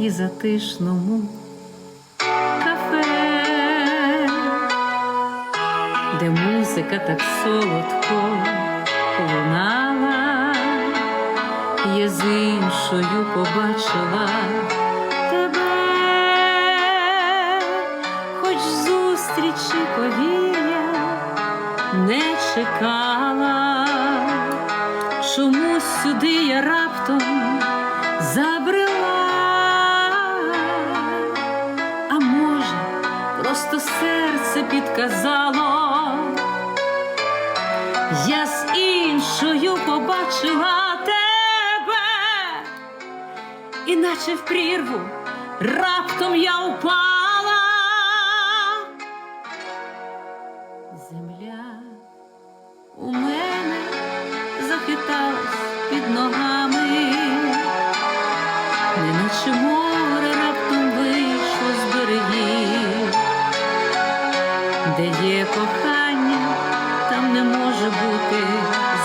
і затишному. Кафе, де музика так солодко лунала, я з іншою побачила тебе, хоч зустрічі повір'я не чекала, чомусь сюди я раптом забрела, просто серце підказало, я з іншою побачила тебе, іначе в прірву раптом я упала. Земля у мене захиталась під ногами, неначе є кохання, там не може бути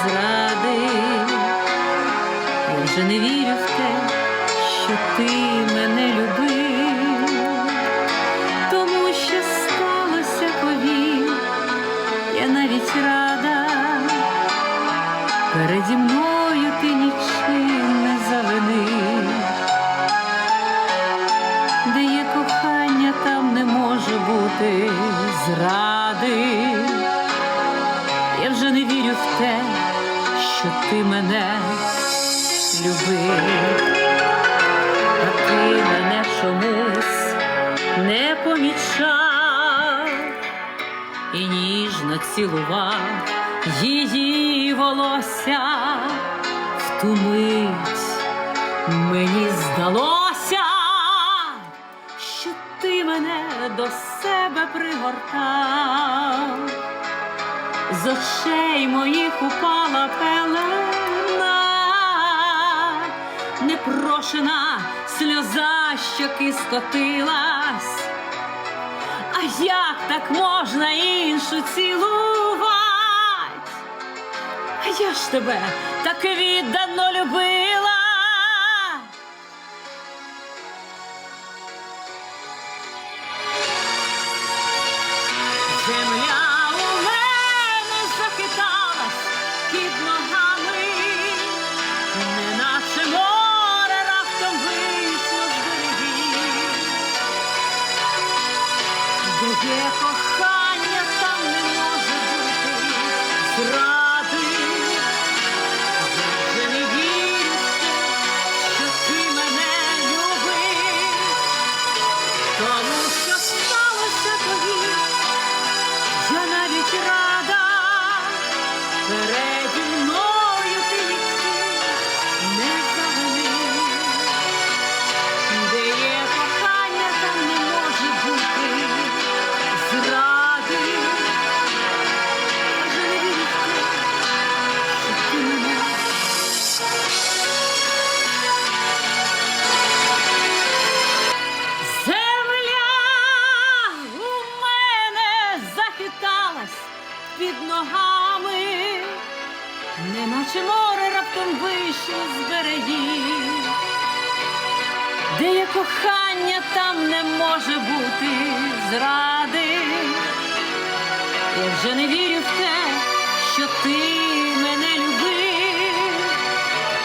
зради. Я вже не вірю в те, що ти мене любив, бути зради. Я вже не вірю в те, що ти мене любив, а ти мене чомусь не помічав. І ніжно цілував її волосся. В ту мить мені здалося, себе пригортав, з очей моїх упала пелена, непрошена сльоза щоки скотилась. А як так можна іншу цілувати? Я ж тебе так віддано любила. Де під ногами, неначе море раптом вийшло з берегів, де є кохання, там не може бути зради. Я вже не вірю в те, що ти мене любив,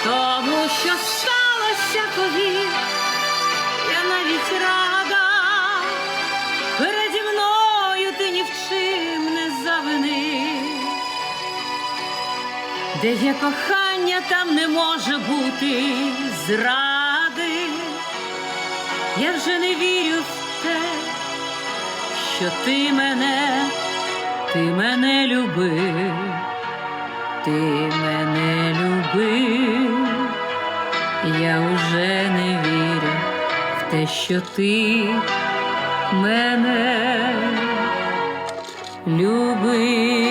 тому що сталося повір. Я навіть рада, Де є кохання, там не може бути зради. Я вже не вірю в те, що ти мене, ти мене любив, ти мене любив. Я уже не вірю в те, що ти мене любив.